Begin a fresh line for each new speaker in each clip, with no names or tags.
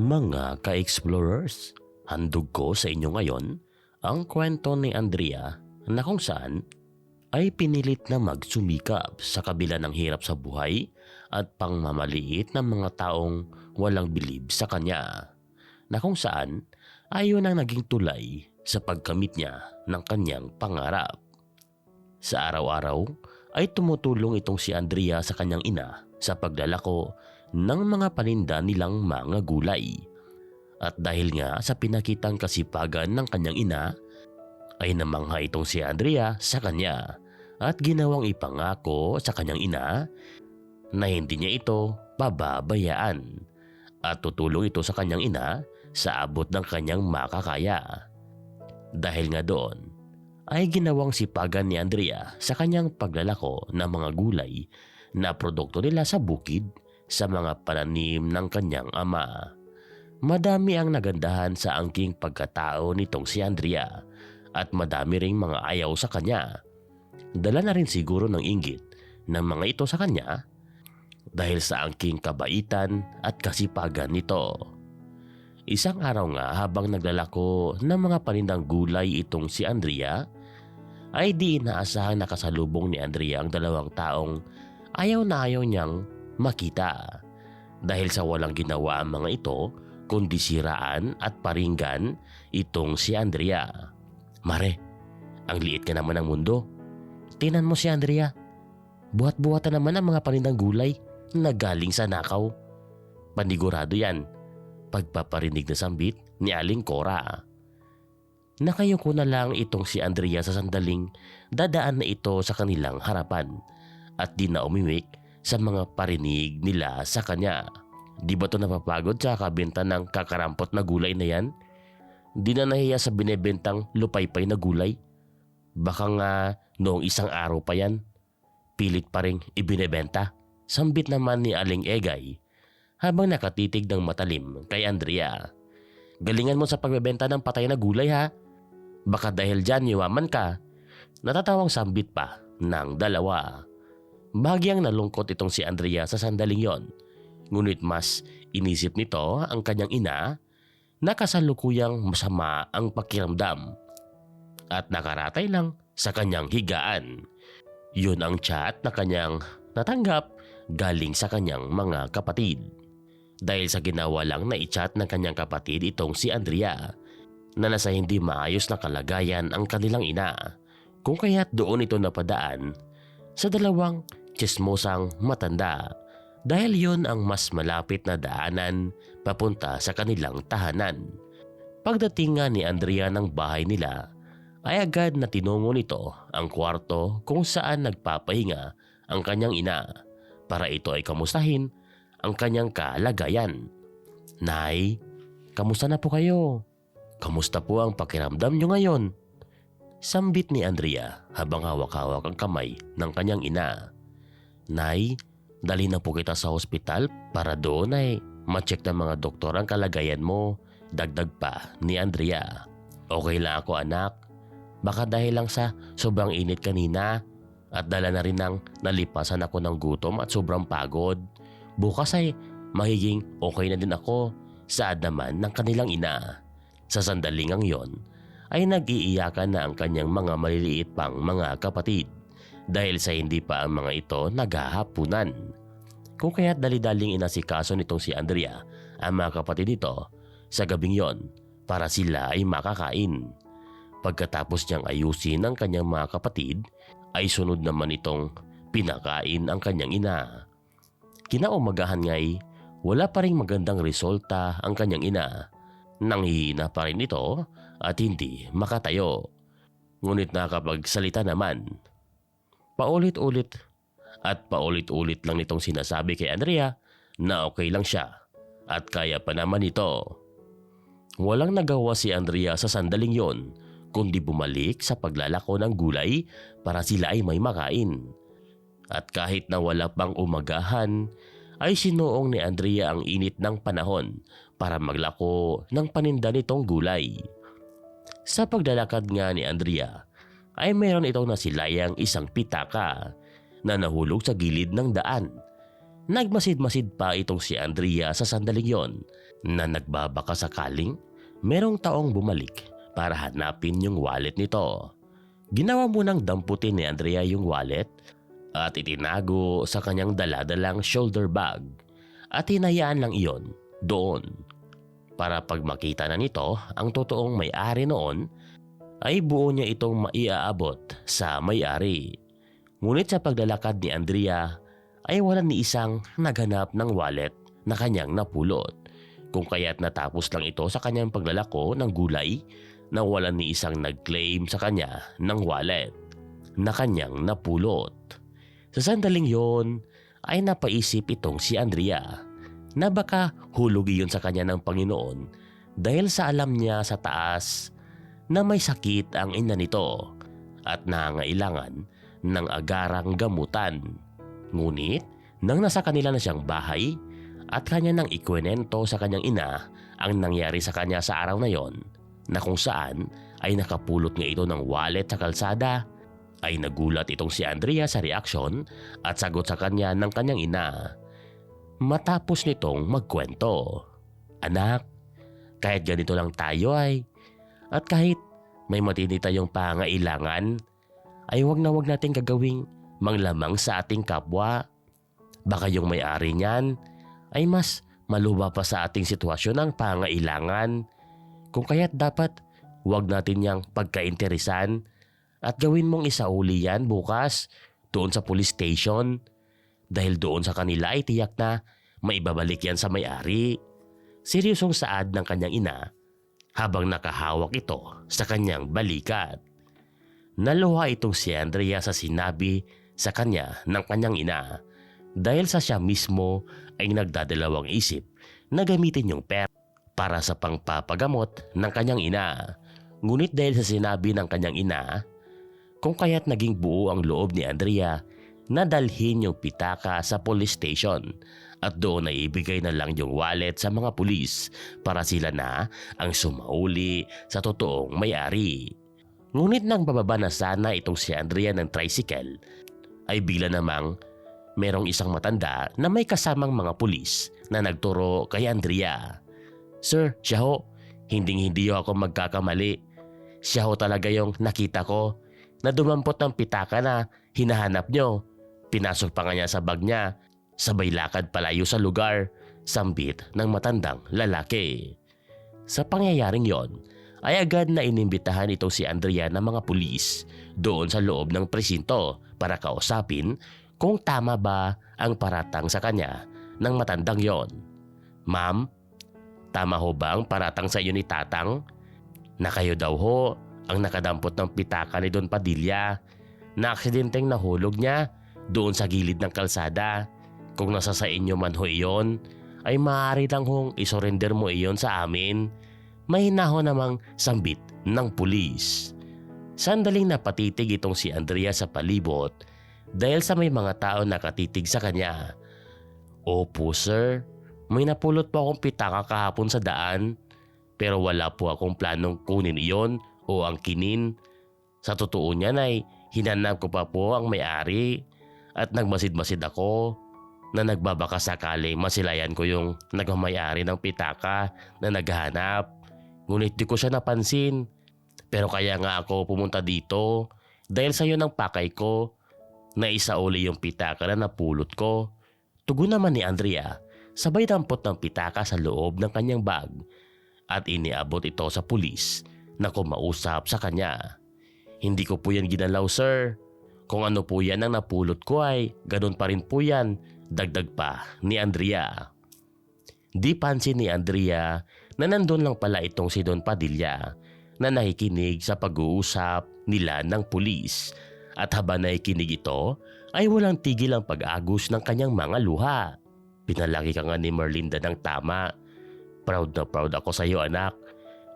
Mga ka-explorers, handog ko sa inyo ngayon ang kwento ni Andrea na kung saan ay pinilit na magsumikap sa kabila ng hirap sa buhay at pangmamaliit ng mga taong walang bilib sa kanya na kung saan ayon ang naging tulay sa pagkamit niya ng kanyang pangarap. Sa araw-araw ay tumutulong itong si Andrea sa kanyang ina sa paglalako ng mga paninda nilang mga gulay. At dahil nga sa pinakitang kasipagan ng kanyang ina, ay namangha itong si Andrea sa kanya at ginawang ipangako sa kanyang ina na hindi niya ito pababayaan at tutulong ito sa kanyang ina sa abot ng kanyang makakaya. Dahil nga doon, ay ginawang sipagan ni Andrea sa kanyang paglalako ng mga gulay na produkto nila sa bukid sa mga pananim ng kanyang ama. Madami ang nagandahan sa angking pagkatao nitong si Andrea at madami ring mga ayaw sa kanya. Dala na rin siguro ng inggit ng mga ito sa kanya dahil sa angking kabaitan at kasipagan nito. Isang araw nga habang naglalako ng mga panindang gulay itong si Andrea, ay di inaasahang nakasalubong ni Andrea ang dalawang taong ayaw na ayaw niyang makita. Dahil sa walang ginawa ang mga ito, kundi siraan at paringgan itong si Andrea. Mare, ang liit ka naman ng mundo. Tinan mo si Andrea. Buhat-buhatan naman ang mga panindang gulay na galing sa nakaw. Panigurado yan. Pagpaparinig na sambit ni Aling Cora. Nakayuko na lang itong si Andrea sa sandaling dadaan na ito sa kanilang harapan at di na umimik sa mga parinig nila sa kanya. Di ba to napapagod sa kabenta ng kakarampot na gulay na yan? Di na nahiya sa binebentang lupaypay na gulay? Baka nga noong isang araw pa yan, pilit pa rin ibinebenta. Sambit naman ni Aling Egay habang nakatitig ng matalim kay Andrea. Galingan mo sa pagbebenta ng patay na gulay ha. Baka dahil dyan yumaman ka. Natatawang sambit pa ng dalawa. Bagyang nalungkot itong si Andrea sa sandaling yon. Ngunit mas inisip nito ang kanyang ina na kasalukuyang masama ang pakiramdam at nakaratay lang sa kanyang higaan. Yun ang chat na kanyang natanggap galing sa kanyang mga kapatid. Dahil sa ginawa lang na i-chat ng kanyang kapatid itong si Andrea na nasa hindi maayos na kalagayan ang kanilang ina kung kaya't doon ito napadaan sa dalawang chismosang matanda dahil yon ang mas malapit na daanan papunta sa kanilang tahanan. Pagdating nga ni Andrea ng bahay nila ay agad na tinungo nito ang kwarto kung saan nagpapahinga ang kanyang ina para ito ay kamustahin ang kanyang kalagayan. Nay, kamusta na po kayo? Kamusta po ang pakiramdam nyo ngayon? Sambit ni Andrea habang hawak-hawak ang kamay ng kanyang ina. Nay, dali na po kita sa ospital para doon ay ma-check ng mga doktor ang kalagayan mo. Dagdag pa ni Andrea. Okay lang ako anak. Baka dahil lang sa sobrang init kanina at dala na rin ng nalipasan ako ng gutom at sobrang pagod. Bukas ay magiging okay na din ako sa naman ng kanilang ina. Sa sandaling ang yon ay nag-iiyakan na ang kanyang mga maliliit pang mga kapatid dahil sa hindi pa ang mga ito naghahapunan. Kung kaya't dali-daling inasikaso nitong si Andrea ang mga kapatid nito sa gabing yon para sila ay makakain. Pagkatapos niyang ayusin ang kanyang mga kapatid ay sunod naman itong pinakain ang kanyang ina. Kinaumagahan nga'y wala pa rin magandang resulta ang kanyang ina. Nanghihina pa rin ito at hindi makatayo. Ngunit nakapagsalita naman. Paulit-ulit at paulit-ulit lang nitong sinasabi kay Andrea na okay lang siya at kaya pa naman ito. Walang nagawa si Andrea sa sandaling yon kundi bumalik sa paglalako ng gulay para sila ay may makain. At kahit na wala pang umagahan, ay sinuong ni Andrea ang init ng panahon para maglako ng paninda nitong gulay. Sa paglalakad nga ni Andrea, ay mayroon itong nasilayang isang pitaka na nahulog sa gilid ng daan. Nagmasid-masid pa itong si Andrea sa sandaling yon na nagbabaka sakaling merong taong bumalik para hanapin yung wallet nito. Ginawa mo ng damputin ni Andrea yung wallet at itinago sa kanyang daladalang shoulder bag at hinayaan lang iyon doon. Para pag makita na nito ang totoong may-ari noon ay buo niya itong maiaabot sa may-ari. Ngunit sa paglalakad ni Andrea ay wala ni isang naghanap ng wallet na kanyang napulot. Kung kaya't natapos lang ito sa kanyang paglalako ng gulay na wala ni isang nag-claim sa kanya ng wallet na kanyang napulot. Sa sandaling yon ay napaisip itong si Andrea na baka hulugi yun sa kanya ng Panginoon dahil sa alam niya sa taas na may sakit ang ina nito at nangailangan ng agarang gamutan. Ngunit nang nasa kanila na siyang bahay at kanya nang ikwenento sa kanyang ina ang nangyari sa kanya sa araw na yon na kung saan ay nakapulot nga ito ng wallet sa kalsada ay nagulat itong si Andrea sa reaksyon at sagot sa kanya ng kanyang ina. Matapos nitong magkwento, Anak, kahit ganito lang tayo ay at kahit may matindi tayong pangailangan ay wag na wag nating gagawing manglamang sa ating kapwa. Baka yung may-ari niyan ay mas maluba pa sa ating sitwasyon ang pangailangan. Kung kaya't dapat wag natin yang pagkainteresan at gawin mong isauli yan bukas doon sa police station. Dahil doon sa kanila ay tiyak na maibabalik yan sa may-ari. Seryosong saad ng kanyang ina habang nakahawak ito sa kanyang balikat. Naluha itong si Andrea sa sinabi sa kanya ng kanyang ina dahil sa siya mismo ay nagdadalawang isip na gamitin yung pera para sa pangpapagamot ng kanyang ina. Ngunit dahil sa sinabi ng kanyang ina, kung kaya't naging buo ang loob ni Andrea na dalhin yung pitaka sa police station at doon ay ibigay na lang yung wallet sa mga pulis para sila na ang sumauli sa totoong may-ari. Ngunit nang bababa na sana itong si Andrea ng tricycle, ay bigla namang merong isang matanda na may kasamang mga pulis na nagturo kay Andrea. Sir, siya ho, hinding hindi ako magkakamali. Siya ho talaga yung nakita ko na dumampot ng pitaka na hinahanap nyo. Pinasok pa nga niya sa bag niya Sabay lakad palayo sa lugar, sambit ng matandang lalaki. Sa pangyayaring yon, ay agad na inimbitahan ito si Andrea ng mga pulis doon sa loob ng presinto para kausapin kung tama ba ang paratang sa kanya ng matandang yon. Ma'am, tama ho ba ang paratang sa iyo ni Tatang? Na kayo daw ho ang nakadampot ng pitaka ni Don Padilla na aksidenteng nahulog niya doon sa gilid ng kalsada kung nasa sa inyo man ho iyon, ay maaari lang hong isurrender mo iyon sa amin. May hinaho namang sambit ng pulis. Sandaling napatitig itong si Andrea sa palibot dahil sa may mga tao nakatitig sa kanya. Opo sir, may napulot po akong pitaka kahapon sa daan pero wala po akong planong kunin iyon o ang kinin. Sa totoo niyan ay hinanap ko pa po ang may-ari at nagmasid-masid ako na nagbabaka sakaling masilayan ko yung nagmamayari ng pitaka na naghahanap. Ngunit di ko siya napansin. Pero kaya nga ako pumunta dito dahil sa iyo ng pakay ko na isauli yung pitaka na napulot ko. Tugon naman ni Andrea, sabay dampot ng pitaka sa loob ng kanyang bag at iniabot ito sa pulis na kumausap sa kanya. Hindi ko po yan ginalaw sir. Kung ano po yan ang napulot ko ay ganun pa rin po yan Dagdag pa ni Andrea. Di pansin ni Andrea na nandun lang pala itong si Don Padilla na nakikinig sa pag-uusap nila ng pulis at habang nakikinig ito ay walang tigil ang pag-agos ng kanyang mga luha. Pinalaki ka nga ni Merlinda ng tama. Proud na proud ako sa iyo anak.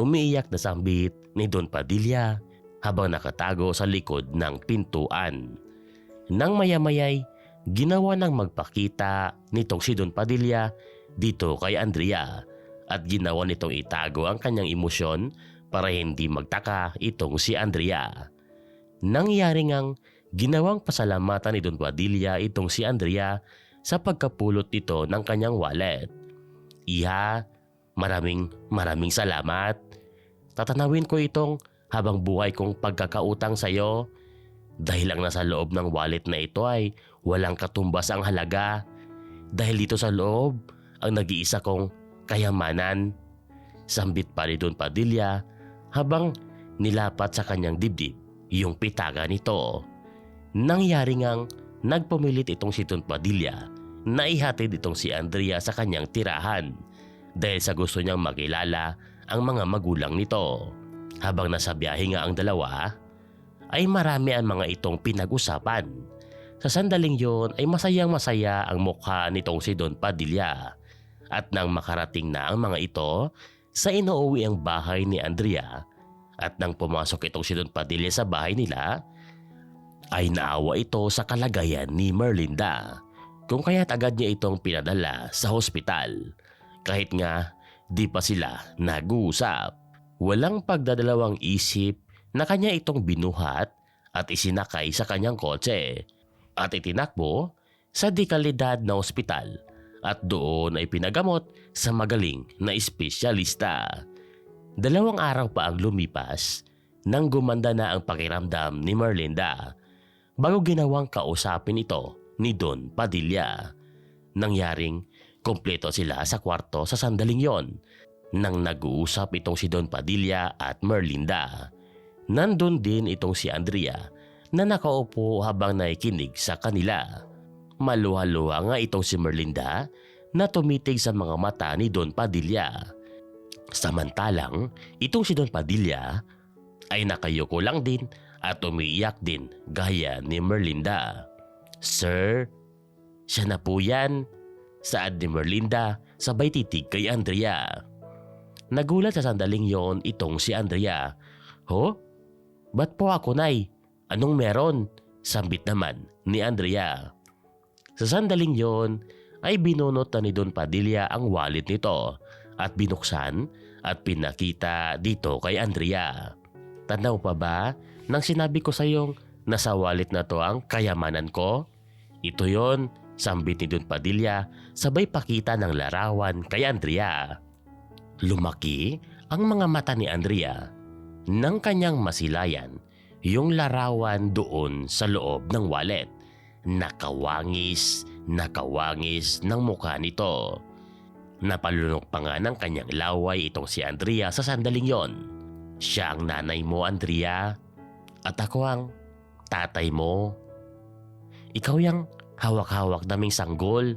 Umiiyak na sambit ni Don Padilla habang nakatago sa likod ng pintuan. Nang mayamayay ginawa ng magpakita nitong si Don Padilla dito kay Andrea at ginawa nitong itago ang kanyang emosyon para hindi magtaka itong si Andrea. Nangyari ngang ginawang pasalamatan ni Don Padilla itong si Andrea sa pagkapulot nito ng kanyang wallet. Iha, Maraming maraming salamat. Tatanawin ko itong habang buhay kong pagkakautang sa iyo. Dahil ang nasa loob ng wallet na ito ay walang katumbas ang halaga. Dahil dito sa loob ang nag-iisa kong kayamanan. Sambit pa ni Don Padilla habang nilapat sa kanyang dibdib yung pitaka nito. Nangyari ngang nagpumilit itong si Don Padilla na ihatid itong si Andrea sa kanyang tirahan dahil sa gusto niyang makilala ang mga magulang nito. Habang nasa biyahe nga ang dalawa, ay marami ang mga itong pinag-usapan. Sa sandaling yon ay masayang masaya ang mukha nitong si Don Padilla. At nang makarating na ang mga ito sa inuuwi ang bahay ni Andrea at nang pumasok itong si Don Padilla sa bahay nila, ay naawa ito sa kalagayan ni Merlinda. Kung kaya't agad niya itong pinadala sa hospital. Kahit nga di pa sila nag-uusap. Walang pagdadalawang isip na kanya itong binuhat at isinakay sa kanyang kotse at itinakbo sa dekalidad na ospital at doon ay pinagamot sa magaling na espesyalista. Dalawang araw pa ang lumipas nang gumanda na ang pakiramdam ni Merlinda bago ginawang kausapin ito ni Don Padilla. Nangyaring kompleto sila sa kwarto sa sandaling yon nang nag-uusap itong si Don Padilla at Merlinda. Nandun din itong si Andrea na nakaupo habang naikinig sa kanila. Maluha-luha nga itong si Merlinda na tumitig sa mga mata ni Don Padilla. Samantalang itong si Don Padilla ay nakayuko lang din at umiiyak din gaya ni Merlinda. Sir, siya na po yan. Saad ni Merlinda sabay titig kay Andrea. Nagulat sa sandaling yon itong si Andrea. Ho? Ba't po ako, Nay? Anong meron? Sambit naman ni Andrea. Sa sandaling yon ay binunot na ni Don Padilla ang wallet nito at binuksan at pinakita dito kay Andrea. Tanaw pa ba nang sinabi ko sa iyong nasa wallet na to ang kayamanan ko? Ito yon, sambit ni Don Padilla sabay pakita ng larawan kay Andrea. Lumaki ang mga mata ni Andrea nang kanyang masilayan yung larawan doon sa loob ng wallet. Nakawangis, nakawangis ng mukha nito. Napalunok pa nga ng kanyang laway itong si Andrea sa sandaling yon. Siya ang nanay mo, Andrea. At ako ang tatay mo. Ikaw yung hawak-hawak naming sanggol.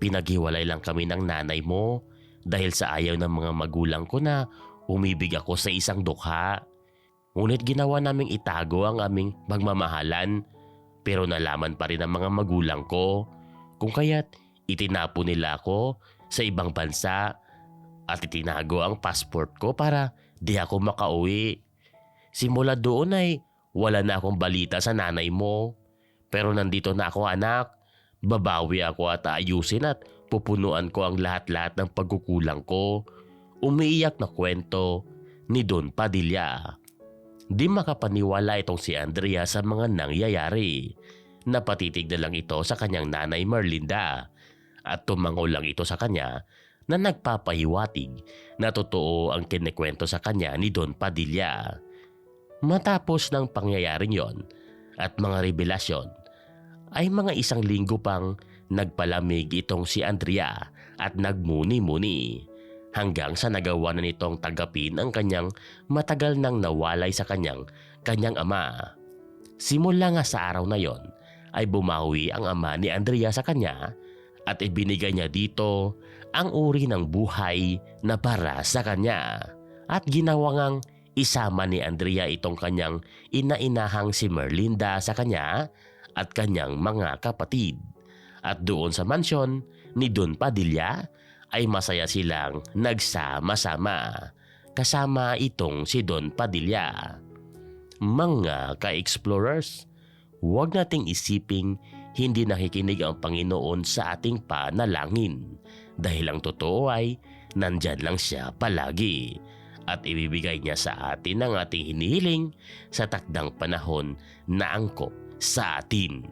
Pinaghiwalay lang kami ng nanay mo dahil sa ayaw ng mga magulang ko na umibig ako sa isang dukha. Ngunit ginawa naming itago ang aming magmamahalan pero nalaman pa rin ng mga magulang ko kung kaya't itinapo nila ako sa ibang bansa at itinago ang passport ko para di ako makauwi. Simula doon ay wala na akong balita sa nanay mo. Pero nandito na ako anak. Babawi ako at ayusin at pupunuan ko ang lahat-lahat ng pagkukulang ko. Umiiyak na kwento ni Don Padilla. Di makapaniwala itong si Andrea sa mga nangyayari. Napatitig na lang ito sa kanyang nanay Merlinda at tumango lang ito sa kanya na nagpapahiwatig na totoo ang kinikwento sa kanya ni Don Padilla. Matapos ng pangyayaring yon at mga revelasyon, ay mga isang linggo pang nagpalamig itong si Andrea at nagmuni-muni hanggang sa nagawa na nitong tagapin ang kanyang matagal nang nawalay sa kanyang kanyang ama. Simula nga sa araw na yon ay bumawi ang ama ni Andrea sa kanya at ibinigay niya dito ang uri ng buhay na para sa kanya. At ginawa ngang isama ni Andrea itong kanyang ina-inahang si Merlinda sa kanya at kanyang mga kapatid. At doon sa mansyon ni Don Padilla ay masaya silang nagsama-sama kasama itong si Don Padilla. Mga ka-explorers, huwag nating isiping hindi nakikinig ang Panginoon sa ating panalangin dahil ang totoo ay nandyan lang siya palagi at ibibigay niya sa atin ang ating hinihiling sa takdang panahon na angkop sa atin.